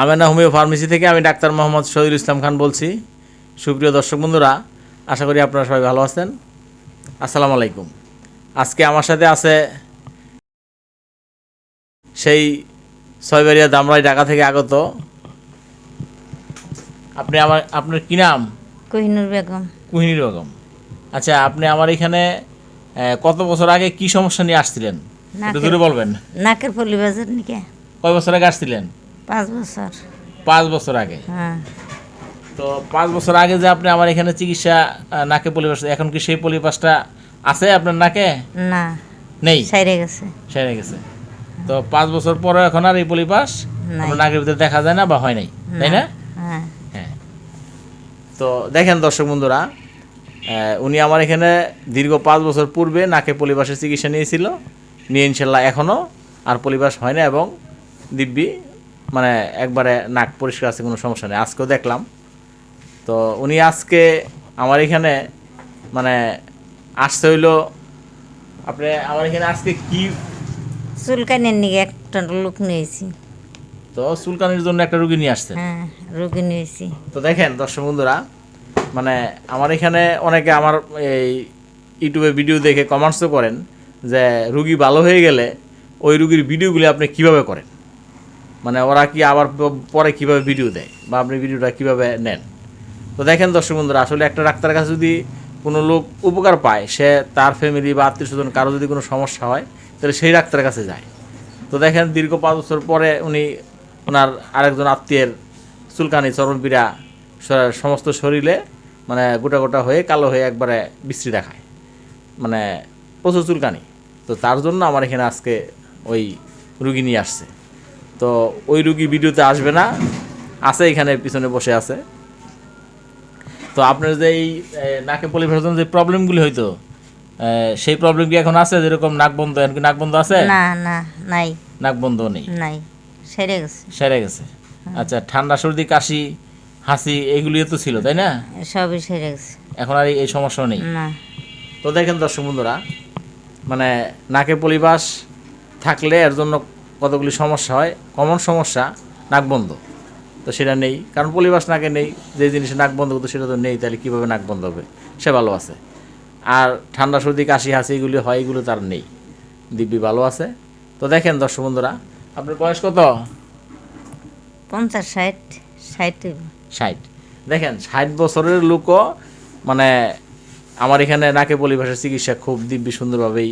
Amena homeo pharmacy থেকে আমি doctor Mohammad Shahidul Islam Khan বলছি। সুপ্রিয় দর্শক বন্ধুরা আশা করি আপনারা সবাই ভালো আছেন। আসসালামু আলাইকুম। আজকে আমার সাথে আছে সেই ছয়বাড়িয়া দামরাই ঢাকা থেকে আগত। আপনি আমার আপনার কি নাম? কোহিনুর বেগম। কুহিনীর বেগম। আচ্ছা আপনি আমার এখানে কত বছর আগে কি সমস্যা নিয়ে আসছিলেন? একটু বলবেন। নাকের পলি বাজার নাকি? কয় বছর আগে আসছিলেন? পাঁচ বছর। পাঁচ বছর আগে? হ্যাঁ। তো পাঁচ বছর আগে যে আপনি আমার এখানে চিকিৎসা নাকে পলিপাস এখন কি সেই পলিপাসটা আছে আপনার নাকে? না। নেই? সাইরে গেছে। সেরে গেছে। তো পাঁচ বছর পরে এখন আর এই পলিপাস। আপনার নাকের ভিতরে দেখা যায় না বা হয় নাই? তাই না? হ্যাঁ। হ্যাঁ। তো দেখেন দর্শক বন্ধুরা উনি আমার এখানে দীর্ঘ পাঁচ বছর পূর্বে নাকে পলিবাসের চিকিৎসা নিয়েছিল। নিয়ে ইনশাল্লাহ এখনও আর পলিবাস হয় না এবং দিব্যি মানে একবারে নাক পরিষ্কার আছে কোনো সমস্যা নেই। আজকেও দেখলাম। তো উনি আজকে আমার এখানে মানে আসতে হইল আপনি আমার এখানে আজকে কি চুলকানির নিকে একটা লোক নিয়েছি তো চুলকানির জন্য একটা রুগী নিয়ে আসছেন? হ্যাঁ রোগী নিয়েছি তো দেখেন দর্শক বন্ধুরা মানে আমার এখানে অনেকে আমার এই ইউটিউবে ভিডিও দেখে কমেন্টসও করেন যে রুগী ভালো হয়ে গেলে ওই রুগীর ভিডিওগুলি আপনি কীভাবে করেন? মানে ওরা কি আবার পরে কীভাবে ভিডিও দেয়? বা আপনি ভিডিওটা কীভাবে নেন? তো দেখেন দর্শক বন্ধুরা, আসলে একটা ডাক্তারের কাছে যদি কোনো লোক উপকার পায়, সে তার ফ্যামিলি বা আত্মীয় স্বজন কারও যদি কোনো সমস্যা হয়, তাহলে সেই ডাক্তারের কাছে যায়। তো দেখেন দীর্ঘ পাঁচ বছর পরে উনি ওনার আরেকজন আত্মীয়ের চুলকানি চরমপীড়া সমস্ত শরীরে মানে গোটা গোটা হয়ে কালো হয়ে একবারে বিশ্রী দেখায়। মানে প্রচুর চুলকানি। তো তার জন্য আমার এখানে আজকে ওই রুগী নিয়ে আসছে। তো ওই রুগী ভিডিওতে আসবে না আছে এখানে পিছনে বসে আছে। তো আপনার যে এই নাকে পলিফেশন যে প্রবলেমগুলি হইতো সেই প্রবলেম কি এখন আছে? যেরকম নাক বন্ধ এখন কি নাক বন্ধ আছে? না না নাই। নাক বন্ধ নেই? নাই সাইরে গেছে। সেরে গেছে। আচ্ছা ঠান্ডা সর্দি কাশি হাসি এগুলিও তো ছিল তাই না? সবই সেরে গেছে। এখন আর এই- এই সমস্যা নেই। না। তো দেখেন দর্শক বন্ধুরা মানে নাকে পলিবাস থাকলে এর জন্য কতগুলি সমস্যা হয়? কমন সমস্যা নাক বন্ধ। তো সেটা নেই। কারণ পলিবাস নাকে নেই যে জিনিসে নাক বন্ধ করতো সেটা তো নেই তাহলে কীভাবে নাক বন্ধ হবে? সে ভালো আছে। আর ঠান্ডা সর্দি কাশি হাসি এগুলি হয় এগুলো তার নেই। দিব্যি ভালো আছে। তো দেখেন দর্শক বন্ধুরা আপনার বয়স কত? পঞ্চাশ ষাট ষাট। ষাট। দেখেন ষাট বছরের লোকও মানে আমার এখানে নাকে পরিভাষার চিকিৎসা খুব দিব্যি সুন্দরভাবেই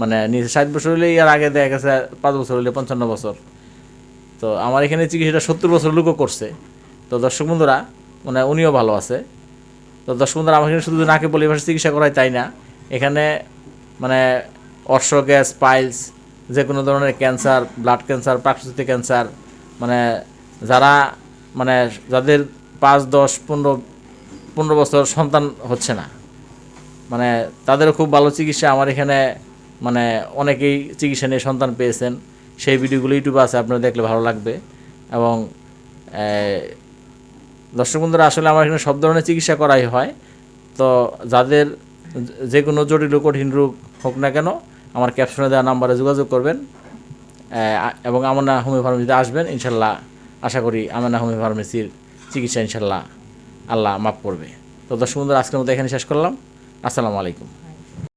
মানে ষাট বছর হলে আর আগে দেখা গেছে পাঁচ বছর হলে পঞ্চান্ন বছর। তো আমার এখানে চিকিৎসাটা সত্তর বছর লোকও করছে। তো দর্শক বন্ধুরা মানে উনিও ভালো আছে। তো দর্শক বন্ধুরা আমার এখানে শুধু নাকে পরিভাষার চিকিৎসা করাই তাই না? এখানে মানে অর্শ গ্যাস পাইলস যে কোনো ধরনের ক্যান্সার, ব্লাড ক্যান্সার, প্রাকৃতিক ক্যান্সার মানে যারা মানে যাদের পাঁচ, দশ, পনেরো পনেরো বছর সন্তান হচ্ছে না। মানে তাদেরও খুব ভালো চিকিৎসা। আমার এখানে মানে অনেকেই চিকিৎসা নিয়ে সন্তান পেয়েছেন। সেই ভিডিওগুলো ইউটিউবে আছে, আপনারা দেখলে ভালো লাগবে। এবং দর্শক বন্ধুরা, আসলে আমার এখানে সব ধরনের চিকিৎসা করাই হয়। তো যাদের যে কোনো জটিল কঠিন রোগ হোক না কেন, আমার ক্যাপশনে দেওয়া নাম্বারে যোগাযোগ করবেন। এবং আমানা হোমিও ফার্মেসিতে আসবেন, ইনশাল্লাহ। আশা করি আমানা হোমিও ফার্মেসির চিকিৎসা ইনশাল্লাহ আল্লাহ মাফ করবে। তো দর্শক বন্ধুরা, আজকের মতো এখানে শেষ করলাম। আসসালামু আলাইকুম।